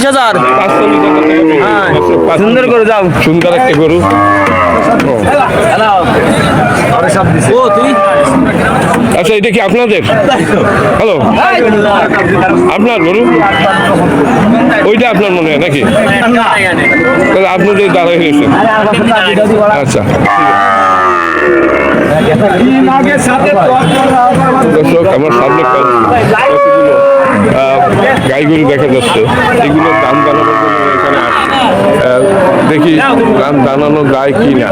পাঁচচল্লিশ হাজার। হ্যাঁ সুন্দর করে যাও। সুন্দর একটা গরু। ও তুই? আচ্ছা এটা কি আপনাদের? হ্যালো আপনার গরু? ওইটা আপনার মনে হয় নাকি? আপনাদের দাঁড়াই হয়েছে আচ্ছা। দর্শক আমার সামনে কতগুলো আহ, গাই গরু দেখা যাচ্ছে। এগুলোর দাম জানানোর জন্য এখানে দেখি দাম জানানো যায় কি না।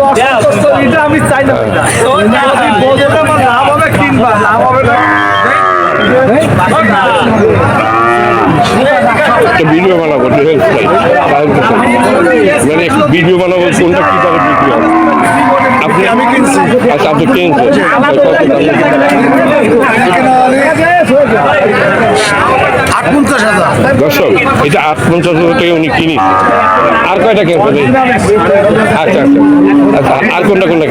একটা ভিডিও বানাবো নাই মানে ভিডিও বানাবো কোনটা কি করে ভিডিও আপনি আমি কিনছি। আচ্ছা আপনি কিনছেন। আট পঞ্চাশ হাজার। দর্শক এটা আট পঞ্চাশ হাজার টাকা উনি কিনি। আর কয়টা কিনছেন? এই? আচ্ছা আচ্ছা। আচ্ছা আর কোনটা কোনটা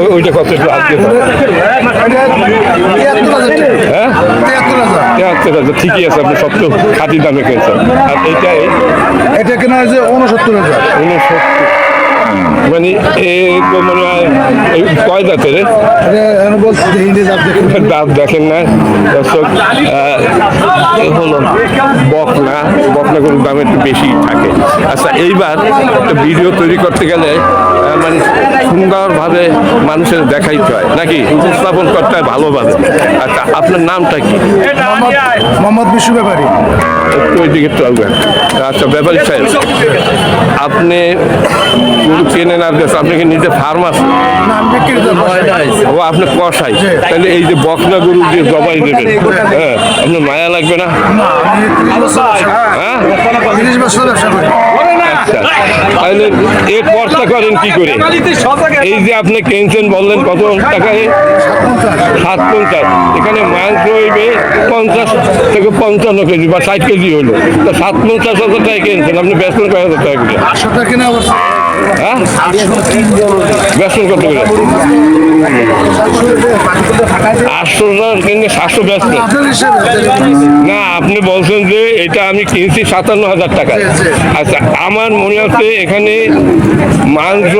ওই- ওইটা কত একটু আজকে তিয়াত্তর হাজার টাকা হ্যাঁ তিয়াত্তর হাজার আচ্ছা আচ্ছা ঠিকই আছে আপনি সব তো খাঁটি দামে কিনছেন আর এই এটা কেনা হয়েছে উনসত্তর হাজার। উনসত্তর মানে এ মনে হয় কয় দাঁতের? এটা দাঁত দেখেন। না দর্শক হলো বকনা বকনা গরুর দাম একটু বেশি থাকে। আচ্ছা এইবার একটা ভিডিও তৈরি করতে গেলে মানে সুন্দরভাবে মানুষের দেখাইতে হয়। নাকি? উপস্থাপন করতে হয় ভালোভাবে। আচ্ছা আপনার নামটা কি? মোহাম্মদ বিশ্ব ব্যাপারী। একটু ওই দিকে আচ্ছা ব্যাপারী সাহেব আপনি গরু কেনেন আর বেচেন, আপনি কি নিজে ফার্ম আছে ও আপনি কষাই তাহলে এই যে বকনা গরু দিয়ে জবাই দেবেন হ্যাঁ আপনার মায়া লাগবে না? হ্যাঁ? করি। আচ্ছা তাহলে এর খরচা করেন কি করে? এই যে আপনি কিনছেন বললেন কত টাকায় সাত পঞ্চাশ এখানে মাংস হইবে পঞ্চাশ থেকে পঞ্চান্ন কেজি বা ষাট কেজি হলো। তো সাত পঞ্চাশ হাজার টাকা কিনছেন আপনি বেতন কয় হাজার টাকা হ্যাঁ আটশো কিনলে সাতশো ব্যস্ত। না আপনি বলছেন যে এটা আমি কিনছি সাতান্ন হাজার টাকা। আচ্ছা আমার মনে হচ্ছে এখানে মাংস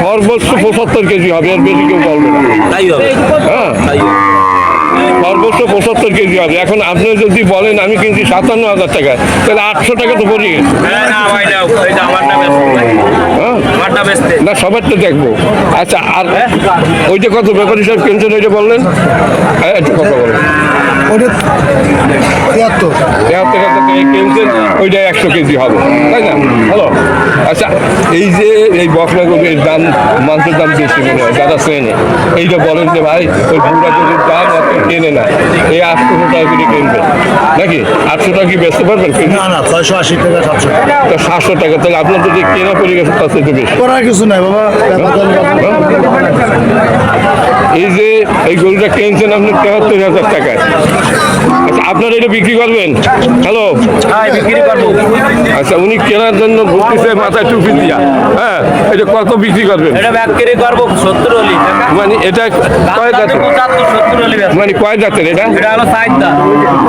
সর্বোচ্চ পঁচাত্তর কেজি হবে আর বেশি কেউ বলবে না। হ্যাঁ। সর্বোচ্চ পঁচাত্তর কেজি হবে এখন আপনি যদি বলেন আমি কিনছি সাতান্ন হাজার টাকা তাহলে আটশো টাকা তো পড়ে গেছে। হ্যাঁ, না সবার তো দেখব। আচ্ছা আর ওইটা কত ব্যাপারী সাহেব কিনছেন ওইটা বললেন? হ্যাঁ একটু কথা বলেন। ওটা তিয়াত্তর। তেহাত্তর কিনছেন ওইটা একশো কেজি হবে। তাই না? হ্যালো? আচ্ছা এই যে এই বকরা গরুর দাম মাংসের দাম বেশি মনে হয় যারা চেনে। এইটা বলেন যে ভাই ওই বুড়া গরুর দাম কেনে না। এই আটশো টাকা করে কিনবেন নাকি? আটশো টাকা কি বেচতে পারবেন? না না ছয়শো আশি টাকা সাতশো টাকা। তো সাতশো টাকা তাহলে আপনার যদি কেনা পড়ে গেছে তার থেকে বেশি। করার কিছু নাই বাবা। এই যে এই গরুটা কিনছেন আপনি তেহাত্তর হাজার টাকায়। আপনার এটা বিক্রি করবেন? হ্যালো হ্যাঁ বিক্রি করব। আচ্ছা উনি কেনার জন্য ঘুরতেছে মাথায় টুপি দিয়া। হ্যাঁ এটা কত বিক্রি করবেন? বিক্রি করব সত্তর মানে এটা কয় জাতের। মানে কয় জাতের এটা?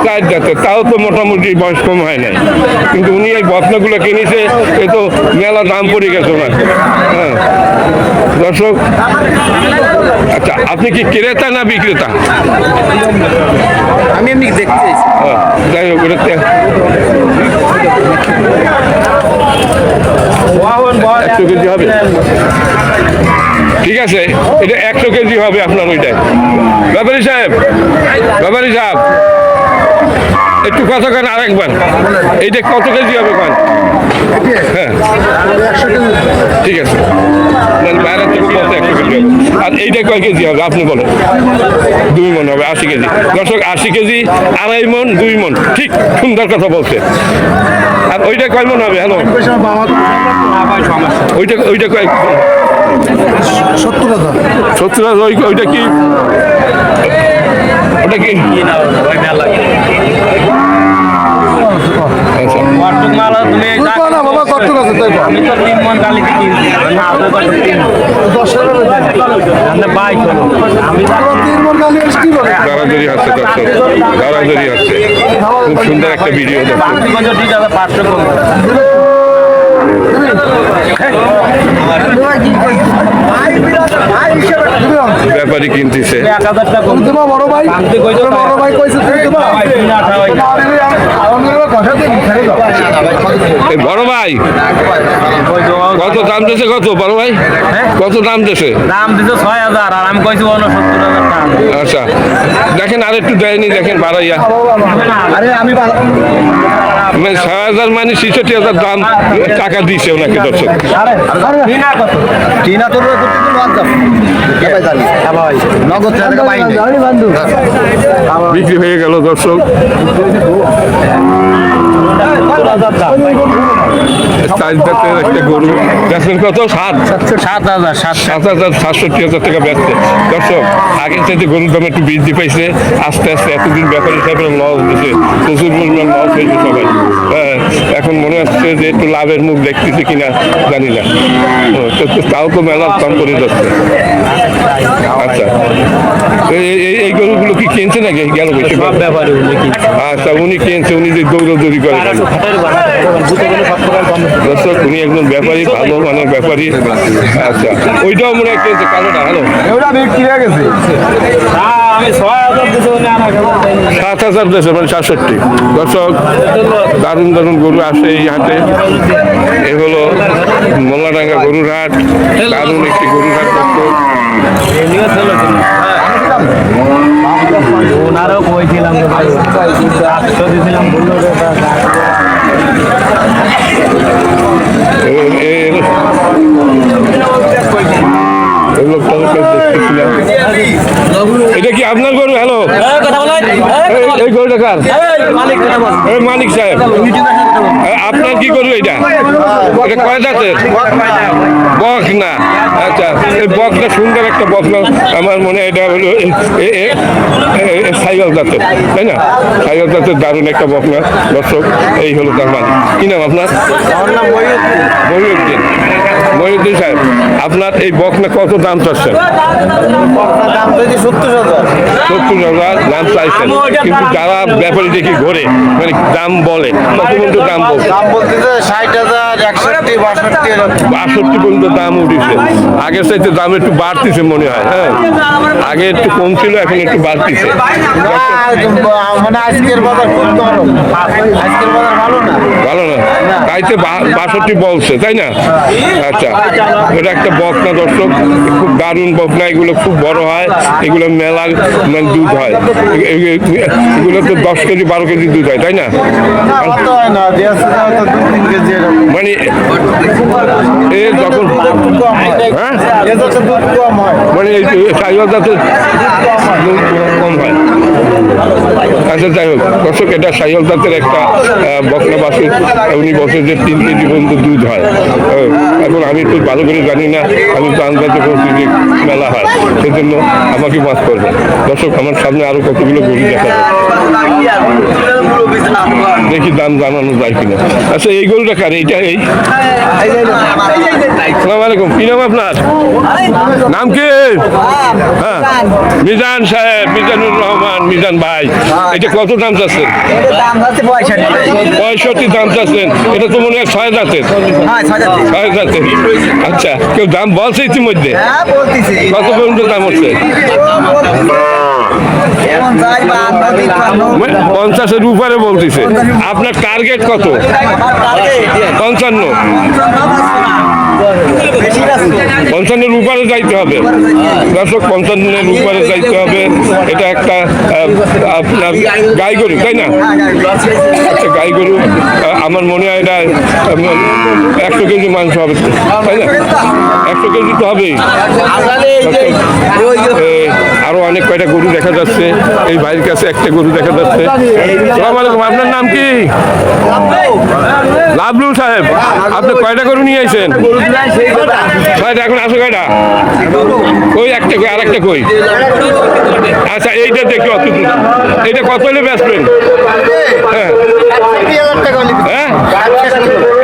চার জাতের তাও তো মোটামুটি বয়স কম হয় নাই। কিন্তু উনি এই বসনাগুলো কিনেছে এ তো মেলা দাম পড়ে গেছে ওনার। হ্যাঁ। দর্শক আচ্ছা আপনি কি ক্রেতা না বিক্রেতা? আমি এমনি দেখতে হ্যাঁ, যাই হোক একশো কেজি হবে? ঠিক আছে এটা একশো কেজি হবে আপনার ওইটাই ব্যাপারী সাহেব ব্যাপারী সাহেব। একটু কথা কেন আরেকবার। এইটা কত কেজি হবে কান? হ্যাঁ। ঠিক আছে। বাইরে থেকে কত একশো কেজি হবে? আর এইটা কয় কেজি হবে? আপনি বলেন। দুই মন হবে আশি কেজি। দর্শক আশি কেজি আড়াই মন দুই মন। ঠিক সুন্দর কথা বলছে। আর ওইটা কয় মন হবে? হ্যালো। ওইটা ওইটা কয়? সত্তর হাজার। না ওই ওইটা কি ওটা কি কি না ভাই মেলা আচ্ছা মাল তুমি তুই কো না বাবা কত আছে তাই আমি তো তিন মন গালিতে কিনছি না তো কত তিন দশ টাকা আমি তিন মন গালি কি বলে দাঁড়াদড়ি আছে দর্শক। দাঁড়াদড়ি আছে। খুব সুন্দর একটা ভিডিও দর্শক পাঁচশো কম ব্যাপারী কিনতেছে। বড় ভাই কত দাম দিয়েছে কত বড় ভাই? কত দাম দিয়েছে? দাম দিছে ছয় হাজার আর আমি কইছি উনসত্তর হাজার আচ্ছা দেখেন আর একটু দেয়নি দেখেন বাড়াইয়া। আরে আমি মানে ছয় হাজার মানে ছেষট্টি হাজার দাম টাকা দিয়েছে ওনাকে দর্শক। চীনা তোর বিক্রি হয়ে গেল দর্শক চার জাতের একটা সাত হাজার সাত সাত হাজার সাতষট্টি হাজার টাকা দর্শক আগের চাইতে গরুর দাম একটু বৃদ্ধি পাইছে। আস্তে আস্তে এতদিন ব্যাপারী লস হয়েছে সবাই। হ্যাঁ, এখন মনে হচ্ছে যে একটু লাভের মুখ দেখতেছে কিনা জানি না। তাও তো মেলার দাম পড়ে যাচ্ছে। আচ্ছা। এই- গরুগুলো কি কিনছে নাকি? গেল সব ব্যাপারে আচ্ছা উনি কিনছে উনি যে দৌড়দৌড়ি করে দর্শক উনি একজন ব্যাপারী ভালো মানের ব্যাপারী। আচ্ছা ওইটাও মনে হয় কিনছে কালোটা হ্যালো বিক্রি হয়ে গেছে। সাত হাজার দেশে মানে সাতষট্টি। দর্শক দারুণ দারুণ গরু আসে এই হাটে। এ হলো মোল্লাডাঙ্গা গরুর হাট। দারুণ একটি গরুর হাট দর্শক। ওনারও কইছিলাম বলল তা- এ- এ- এই লোকটাকে দেখতেছিলাম। এটা কি আপনার গরু? হ্যালো এই গরুটা কার? মালিক সাহেব। আপনার কি গরু এটা? এটা কয় জাতের? বক না। আচ্ছা এই বকটা সুন্দর একটা বক না। আমার মনে হয় এটা হলো সাইকেল জাতের তাই না? সাইকেল দাঁতের দারুণ একটা বক না। দর্শক এই হলো তার মালিক। কি নাম আপনার? মহিউদ্দিন। মহিউদ্দিন সাহেব আপনার এই বকনা কত দাম চাচ্ছেন? সত্তর হাজার। দাম চাইছেন। কিন্তু যারা ব্যাপারী দেখি ঘোরে মানে দাম বলে কত পর্যন্ত দাম বলছে? বাষট্টি পর্যন্ত দাম উঠেছে। আগের চাইতে দাম একটু বাড়তিছে মনে হয় হ্যাঁ? আগে একটু কম ছিল এখন একটু বাড়তিছে। মানে আজকের বাজার খুব আজকের বাজার ভালো না? ভালো না তাইতে বাষট্টি বলছে তাই না? আচ্ছা। এটা একটা বকনা দর্শক খুব দারুণ বকনা এগুলো খুব বড় হয় এগুলো মেলা মানে দুধ হয় এগুলো তো দশ কেজি বারো কেজি দুধ হয় তাই না হয় মানে এ যখন হ্যাঁ হয় মানে কম হয় আচ্ছা যাই হোক। দর্শক, এটা সাইল জাতের একটা বকনা বাসু। উনি বছর যে তিন কেজি পর্যন্ত দুধ হয়। এখন আমি তো ভালো করে জানি না, আমি তো আন্দাজে বলছি যে মেলা হয়। সেজন্য আমাকে মাছ করবে। দর্শক, আমার সামনে আরও কতগুলো গরু দেখা দেখি দাম জানানো যায় কিনা। আচ্ছা এই গরুটা কার? এইটা এই? সালাম আলাইকুম। কি নাম আপনার? নাম কি? হ্যাঁ। মিজান সাহেব, মিজানুর রহমান, মিজান ভাই। এটা কত দাম চাচ্ছেন? পঁয়ষট্টি দাম চাচ্ছেন। এটা তো মনে হয় ছয় জাতের ছয় জাতের আচ্ছা কেউ দাম বলছে ইতিমধ্যে? কত পর্যন্ত দাম হচ্ছে? পঞ্চাশের উপরে বলতেছে। আপনার টার্গেট কত? পঞ্চান্ন। পঞ্চান্নের উপরে যাইতে হবে। দর্শক পঞ্চান্নের উপরে যাইতে হবে। এটা একটা আপনার গাই গরু তাই না? একটা গাই গরু আমার মনে হয় এটা একশো কেজি মাংস হবে তাই না? একশো কেজি তো হবেই। অনেক কয়টা গরু দেখা যাচ্ছে, এই ভাইয়ের কাছে একটা গরু দেখা যাচ্ছে। আপনার নাম কি? লাভলু সাহেব, আপনি কয়টা গরু নিয়ে কয়টা, এখন আসো কয়টা? কই একটা কই আর একটা কই? আচ্ছা এইটা দেখি অত। এইটা কত হলে বেচবেন? হ্যাঁ। হ্যাঁ?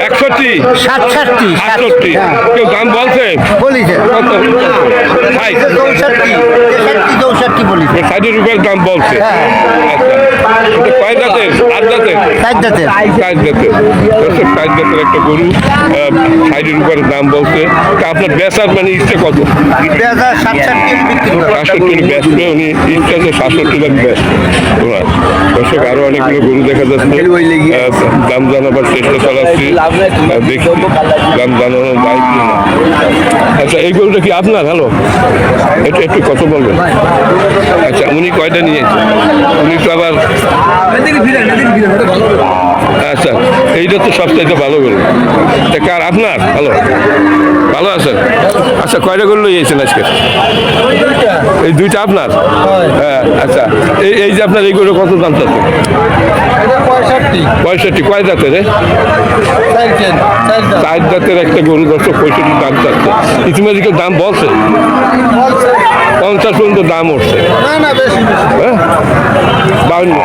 সাতষট্টি। সাতষট্টি। কেউ দাম বলছে? বলিছে। ষাট। চৌষট্টি। চৌষট্টি বলিছে। ষাটের উপরে দাম বলছে। আচ্ছা এটা কয় জাতের আট চার জাতের? ষাট জাতের দর্শক ষাট জাতের একটা গরু ষাটের উপরে দাম বলছে। তা আপনার বেচার মানে ইচ্ছে কত? সাতষট্টি বিক্রি করে। সাতষট্টি বেচবে উনি ইচ্ছা যে সাতষট্টি লাখ বেচ। ওনার দর্শক আরও অনেকগুলো গরু দেখা যাচ্ছে। দাম জানাবার চেষ্টা চালাচ্ছি। দেখি দাম জানানো যায় কি না আচ্ছা এই গরুটা কি আপনার? হ্যালো? একটু একটু কত বলবেন। আচ্ছা উনি কয়টা নিয়েছেন? উনি তো আবার আচ্ছা এইটা তো সবচাইতে ভালো গরু। তা কার আপনার? ভালো। ভালো আছেন? আচ্ছা কয়টা গরু লইয়েছেন আজকে? এই দুইটা আপনার? হ্যাঁ আচ্ছা। এই এই যে আপনার এই গরু কত দাম চাচ্ছে পঁয়ষট্টি। পঁয়ষট্টি। কয় জাতের রে? চার জাতের একটা গরু দশশো পঁয়ষট্টি দাম চাচ্ছে। ইতিমধ্যে দাম বলছে? পঞ্চাশ পর্যন্ত দাম উঠছে। হ্যাঁ? বাউন্ন।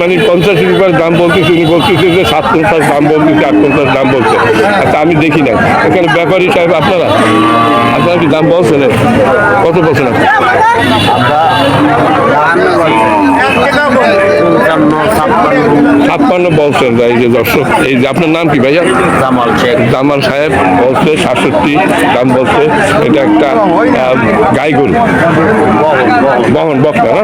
মানে পঞ্চাশ রুপিয়ার দাম বলতেছে উনি বলতেছে যে সাত পঞ্চাশ দাম বলতেছে আট পঞ্চাশ দাম বলছে। আচ্ছা আমি দেখি না এখানে ব্যাপারী সাহেব আপনারা? কি দাম বলছেন? কত বলছেন আপনি? ছাপ্পান্ন বলছেন এই যে দর্শক এই যে আপনার নাম কি ভাইয়া? জামাল শেখ। জামাল সাহেব বলছে সাতষট্টি দাম বলছে এটা একটা গাই গরু বহন বকনা না?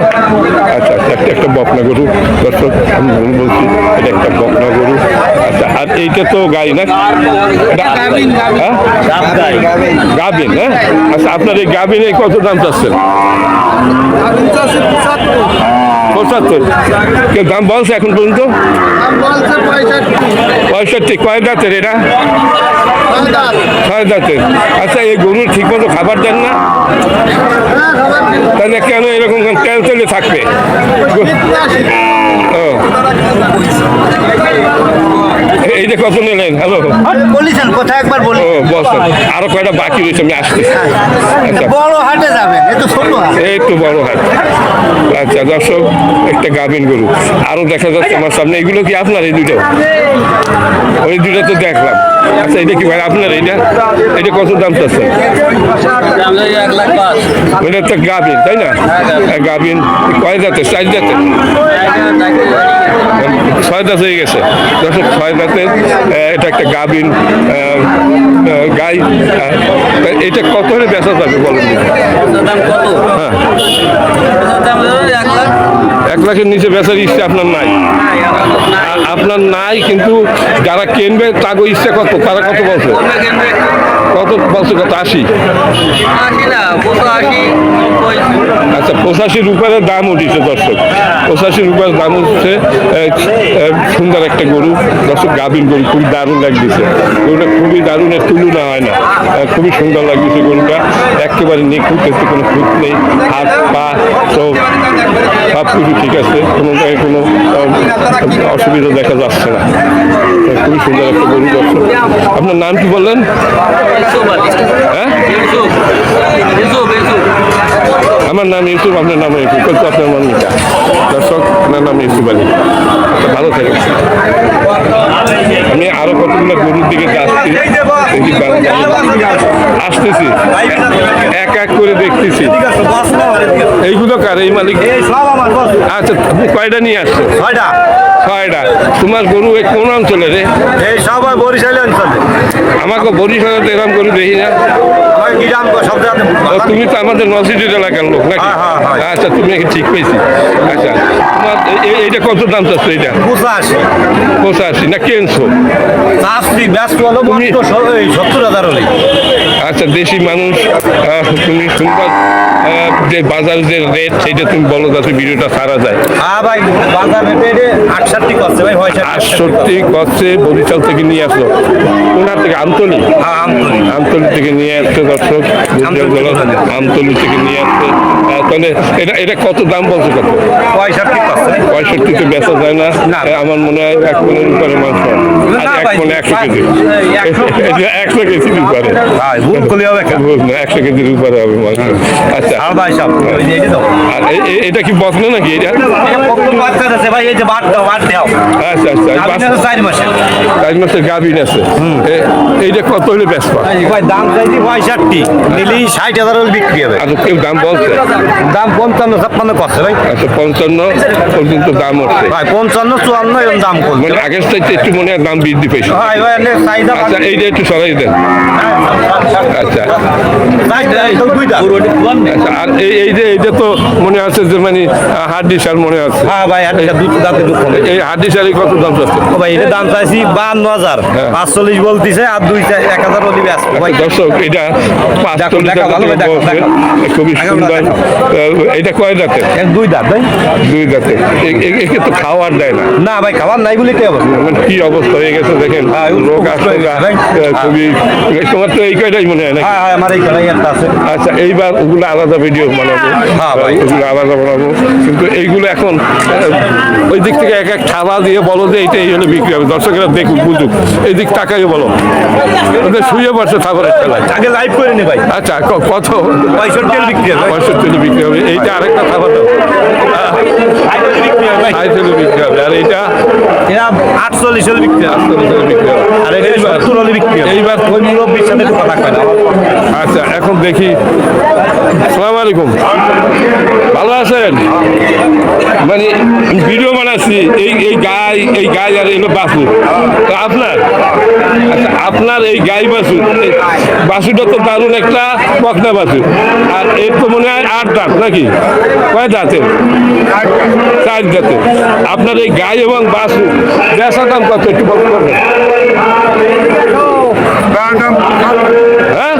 আচ্ছা আচ্ছা একটা একটা বকনা গরু দর্শক আমি বলছি এটা একটা বকনা গরু। আচ্ছা আর এইটা তো গাই না? এটা- হ্যাঁ? গাবিন হ্যাঁ? আচ্ছা আপনার এই গাভিনে কত দাম চাচ্ছেন? পঁচাত্তর। কেউ দাম বলছে এখন পর্যন্ত? পঁয়ষট্টি। কয় দাঁতের এটা? ছয় দাঁতের। আচ্ছা এই গরুর ঠিক মতো খাবার দেন না? তাহলে কেন এরকম তেল তেলে থাকবে? ও। এইটা কত নিলেন? হ্যালো। বলিছেন কোথায় একবার বলি। ও বলছেন আরও কয়টা বাকি রয়েছে আমি আসছি। আচ্ছা। বড় হাটে যাবেন এই তো বড় হাট। আচ্ছা দর্শক একটা গাভিন গরু। আরও দেখা যাচ্ছে আমার সামনে। এগুলো কি আপনার এই দুটো ওই দুটো তো দেখলাম। আচ্ছা এটা কি ভাই আপনার এইটা? এটা কত দাম চাচ্ছে এটা তো গাভিন তাই না? হ্যাঁ, গাভিন কয় জাতের চার জাতের ছয় দাঁত হয়ে গেছে। দর্শক ছয় দাঁতের এটা একটা গাভিন গাই এটা কত হলে বেচা যাবে বলেন? হ্যাঁ। এক লাখ লাখের নিচে বেচার ইচ্ছা আপনার নাই। আপনার নাই কিন্তু যারা কিনবে, তাগো ইচ্ছা কত? তারা কত বলছে? কত বলছে? কত? আশি। আচ্ছা পঁচাশি রুপিয়ার দাম উঠেছে দর্শক। পঁচাশি রুপিয়ার দাম উঠছে সুন্দর একটা গরু। দর্শক গাভীর গরু খুবই দারুণ লাগতেছে। গরুটা খুবই দারুণ এর তুলনা হয় না। খুবই সুন্দর লাগতেছে গরুটা। একেবারে নিখুঁত এতে কোনো খুঁত নেই। হাত পা সব সব কিছু ঠিক আছে। কোনো কোনো অসুবিধা দেখা যাচ্ছে না। খুবই সুন্দর একটা গরু দর্শক। আপনার নাম কি বললেন? হ্যাঁ? আমার নাম ইউসুফ আপনার নাম ইউসুফ। কিন্তু আপনার নাম মিটা দর্শক আপনার নাম ইউসুফ আলী। ভালো থাকেন। আমি আরও কতগুলো গরুর দিকে যাচ্ছি আসতেছি। এক এক করে দেখতেছি। এইগুলো কার? এই মালিক? আচ্ছা কয়টা নিয়ে আসছো? ছয়টা। ছয়টা তোমার গরু কোন অঞ্চলে রে? এই সবাই বরিশালে অঞ্চলে। আমাকে বরিশালে তো এরকম গরু দেখি না। তুমি তো আমাদের নসিটির এলাকার লোক নাকি? হ্যাঁ, হ্যাঁ, হ্যাঁ। আচ্ছা তুমি ঠিক পেয়েছি আচ্ছা তোমার এইটা কত দাম চাচ্ছ এটা পঁচাশি। পঁচাশি না কেনছো সত্তর হাজার আচ্ছা দেশি মানুষ তুমি আহ, যে বাজার যে রেট সেটা তুমি বলো যাতে ভিডিওটা সারা যায়। হ্যাঁ ভাই বাজার রেটে আটষট্টি করছে ভাই আটষট্টি করছে। বরিশাল থেকে নিয়ে আসলো। ওনার থেকে আমতলি? হ্যাঁ আমতলি। থেকে নিয়ে আসছে দর্শক। আমতলি থেকে। নিয়ে আসছে। তাহলে এটা এটা কত দাম বলছে কত? পঁয়ষট্টি পঁয়ষট্টিতে বেচা যায় না। আমার মনে হয় এক মনের উপরে মাংস। এক মনে একশো কেজি। একশো- কেজির উপরে। একশো কেজির উপরে হবে মাংস। আচ্ছা আর ভাই সব ওই যে এই যে দাও। আর এটা কি বকনা নাকি এটা? বাচ্চা আছে ভাই এই যে বাট দাও বাট দেও আচ্ছা আচ্ছা। চার মাসে চার মাসের গাভিন আছে। এইটা কত হলে বেচবা? ভাই দাম চাইছি পঁয়ষট্টি নিলি ষাট হাজার হলে বিক্রি হবে আর কেউ দাম বলছে? দাম পঞ্চান্ন ছাপ্পান্ন করছে ভাই আচ্ছা পঞ্চান্ন পর্যন্ত দাম হচ্ছে। ভাই পঞ্চান্ন চুয়ান্ন এরকম দাম করছে মানে আগের চাইতে একটু মনে হয় দাম বৃদ্ধি পেয়েছে। আচ্ছা এইটা একটু সরাই দেন। আচ্ছা। চাহিদা এই দুইটা আচ্ছা এই এই যে তো মনে আছে যে মানে হাড্ডি সার মনে আছে? হ্যাঁ ভাই আর এটা দুধ দাঁতে এই হাড্ডি সারি কত দাম চাচ্ছে? ভাই এটা দাম চাইছি বান্ন হাজার। হ্যাঁ। পাঁচচল্লিশ বলতিছে আর দুই এক হাজার ব্যাস ভাই দর্শক এটা পাঁচচল্লিশ। খুবই সুন্দর। এটা কয় দাঁতে? দুই দাঁত ভাই। দুই দাঁতে। একে তো খাওয়ার দেয় না। না ভাই খাবার নাই বলে কি মানে কি অবস্থা হয়ে গেছে দেখেন। হ্যাঁ, রোগ আহ, খুবই তোমার তো এই কয়টাই মনে হয় নাকি? হ্যাঁ আমার এই কড়াই একটা আছে। আচ্ছা এইবার ওগুলো আলাদা ভিডিও বানাবো। হ্যাঁ, ভাই। ওগুলো আলাদা বানাবো। কিন্তু এইগুলো এখন ওই দিক থেকে এক এক থাবা দিয়ে বলো যে এইটা এই হলে বিক্রি হবে। দর্শকেরা দেখুক বুঝুক। এই দিক টাকাই বলো। ওদের শুয়ে পড়ছে থাবারের খেলায় আগে লাইভ করে নি ভাই। আচ্ছা কত? পঁয়ষট্টি বিক্রি হবে। পঁয়ষট্টি বিক্রি হবে। এইটা আরেকটা থাবা দাও। বিক্রি হবে। আর এইটা? এরা আটচল্লিশ হলে বিক্রি হবে। আটচল্লিশ হলে বিক্রি হবে। আর এটা এইবার সত্তর হলে বিক্রি হবে। এইবার ওই মুরব্বীর সাথে কথা না। আচ্ছা এখন দেখি। সালাম আলাইকুম। ভালো আছেন? মানে ভিডিও বানাচ্ছি এই এই গাই এই গাই আর এগুলো বাসু তো আপনার? আচ্ছা আপনার এই গাই বাসু বাসুটা তো দারুণ একটা বকনা বাসু আর এর তো মনে হয় আট দাঁত নাকি? কয় দাঁতের? চার দাঁতের। আপনার এই গাই এবং বাসু বেচা দাম কত একটু বলতে পারবেন? হ্যাঁ?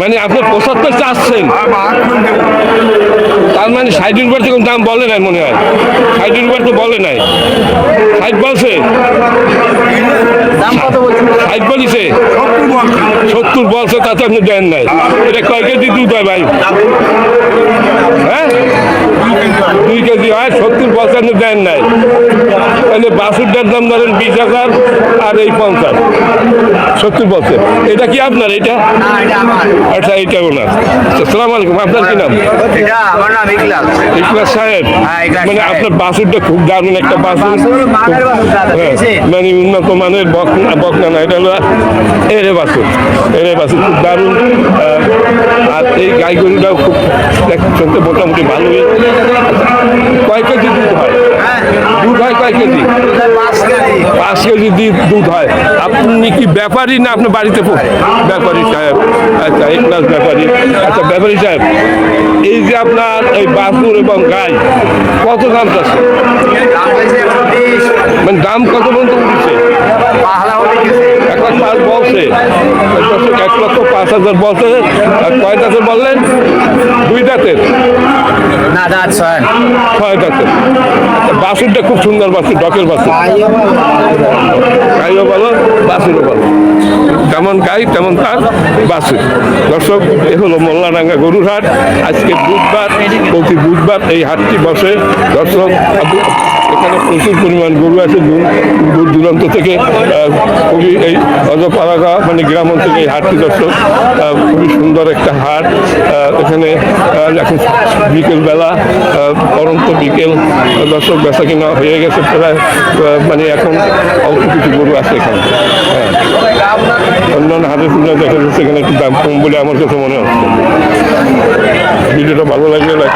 মানে আপনি পঁচাত্তর চাচ্ছেন তার মানে ষাটের উপর তো দাম বলে নাই মনে হয়। ষাটের উপর তো বলে নাই। ষাট বলছে। ষাট বলিছে। সত্তর বলছে তাতে আপনি দেন নাই। এটা কয় কেজি দুধ হয় ভাই? হ্যাঁ? দুই কেজি। হয় সত্তর বলছে আপনি দেন নাই। তাহলে বাসুরটার দাম ধরেন বিশ হাজার আর এই পঞ্চাশ। সত্তর বলছে। এটা কি আপনার এটা? আচ্ছা এইটা ওনার। সালাম আলাইকুম আপনার কি নাম? এটা ইকলাস। সাহেব। হ্যাঁ, মানে আপনার বাসুরটা খুব দারুণ একটা বাসুর বাছুর বাছুর হ্যাঁ, মানে উন্নত মানের বকনা না এটা হলো এরে বাসুর এরে বাসুর খুব দারুণ। আর এই গাই গরুটাও খুব শুনতে মোটামুটি ভালোই। কয় কেজি দুধ হয়। দুধ হয় কয় কেজি? পাঁচ কেজি দুধ হয়। আপনি কি ব্যাপারী না আপনার বাড়িতে ব্যাপারী সাহেব? আচ্ছা এক ক্লাস ব্যাপারী। আচ্ছা ব্যাপারী সাহেব এই যে আপনার এই বাসুর এবং গাই কত দাম চাচ্ছে মানে দাম কত পর্যন্ত উঠছে? পাঁচ বলছে। এক লক্ষ পাঁচ হাজার বলছে। আর কয় দাঁতের বললেন? দুই দাঁতের। না দাঁত ছয়। ছয় দাঁতের। বাসুরটা খুব সুন্দর বাসুর ডকের বাসুর। গাইও ভালো। বাসুরও ভালো। যেমন গাই তেমন তার বাসুর। দর্শক এ হলো মোল্লাডাঙ্গা গরুর হাট আজকে বুধবার প্রতি বুধবার এই হাটটি বসে। দর্শক এখানে প্রচুর পরিমাণ গরু আছে, দূর দূর দূরান্ত থেকে খুবই এই অজপাড়াগা মানে গ্রাম অঞ্চলে এই হাটটি দর্শক খুবই সুন্দর একটা হাট এখানে এখন বিকেলবেলা পরন্ত বিকেল, দর্শক বেচা কিনা হয়ে গেছে প্রায় মানে এখন অল্প কিছু গরু আছে এখানে। হ্যাঁ। অন্যান্য হাটের তুলনায় দেখা যাচ্ছে এখানে একটু দাম কম বলে আমার কাছে মনে হচ্ছে। ভিডিওটা ভালো লাগলে লাইক